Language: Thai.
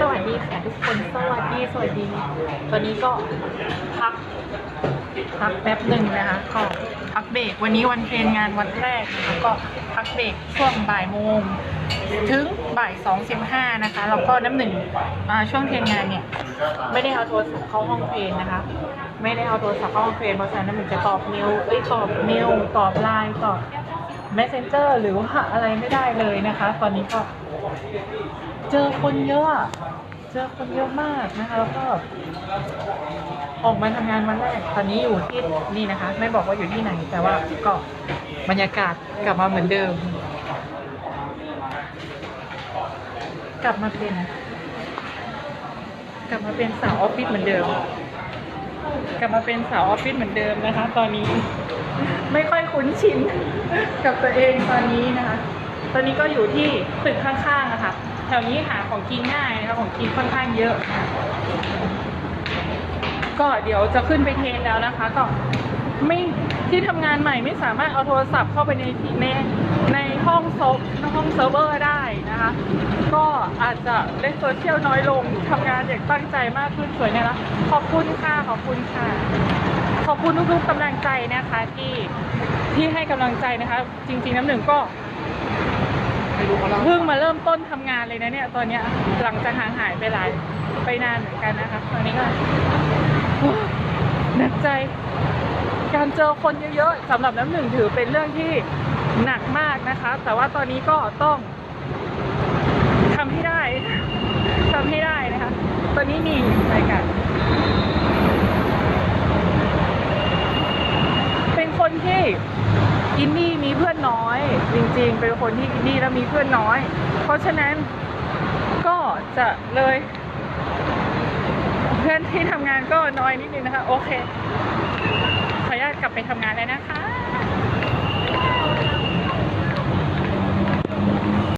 สวัสดีค่ะทุกคน สวัสดี สวัสดี ตอนนี้ก็พัก พักแป๊บหนึ่งนะคะ ก็พักเบรก วันนี้วันเทรนงานวันแรกนะคะก็พักเบรกช่วงบ่ายโมงถึงบ่ายสองสิบห้านะคะ แล้วก็น้ำหนึ่งช่วงเทรนงานเนี่ย ไม่ได้เอาโทรศัพท์เข้าห้องเทรนนะคะ ไม่ได้เอาโทรศัพท์เข้าห้องเทรนเพราะฉะนั้นน้ำหนึ่งจะตอบเมลเอ้ยตอบเมลตอบไลน์ตอบ messenger หรือว่าอะไรไม่ได้เลยนะคะ ตอนนี้ก็เจอคนเยอะอะ เจอคนเยอะมากนะคะ แล้วก็ ออกมาทำงานวันแรก ตอนนี้อยู่ที่นี่นะคะ ไม่บอกว่าอยู่ที่ไหน แต่ว่าก็บรรยากาศกลับมาเหมือนเดิม กลับมาเป็น กลับมาเป็นสาวออฟฟิศเหมือนเดิม กลับมาเป็นสาวออฟฟิศเหมือนเดิมนะคะ ตอนนี้ไม่ค่อยคุ้นชินกับตัวเองตอนนี้นะคะ ตอนนี้ก็อยู่ที่ตึกข้างๆนะคะแถวนี้หาของกินง่ายนะคะของกินค่อนข้างเยอะ ก็เดี๋ยวจะขึ้นไปเทนแล้วนะคะ ก็ ไม่ที่ทำงานใหม่ไม่สามารถเอาโทรศัพท์เข้าไปในในในห้องโซฟห้องเซิร์ฟเวอร์ได้นะคะ ก็อาจจะเล่นโซเชียลน้อยลงทำงานอย่างตั้งใจมากขึ้นสวยเนี่ยละขอบคุณค่ะขอบคุณค่ะ ขอบคุณทุกๆกำลังใจนะคะที่ที่ให้กำลังใจนะคะ จริงๆน้ำหนึ่งก็เพิ่งมาเริ่มต้นทำงานเลยนะเนี่ยตอนเนี้ยหลังจากห่างหายไปหลายไปนานเหมือนกันนะคะตอนนี้ก็หนักใจ การเจอคนเยอะๆสำหรับน้ำหนึ่งถือเป็นเรื่องที่หนักมากนะคะ แต่ว่าตอนนี้ก็ต้องทำให้ได้ทำให้ได้นะคะ ตอนนี้มีรายการเป็นคนที่อินดี้มีเพื่อนน้อย จริงๆ เป็นคนที่อินดี้แล้วมีเพื่อนน้อย เพราะฉะนั้นก็จะเลย เพื่อนที่ทำงานก็น้อยนิดนึงนะคะ โอเค ขออนุญาตกลับไปทำงานแล้วนะคะ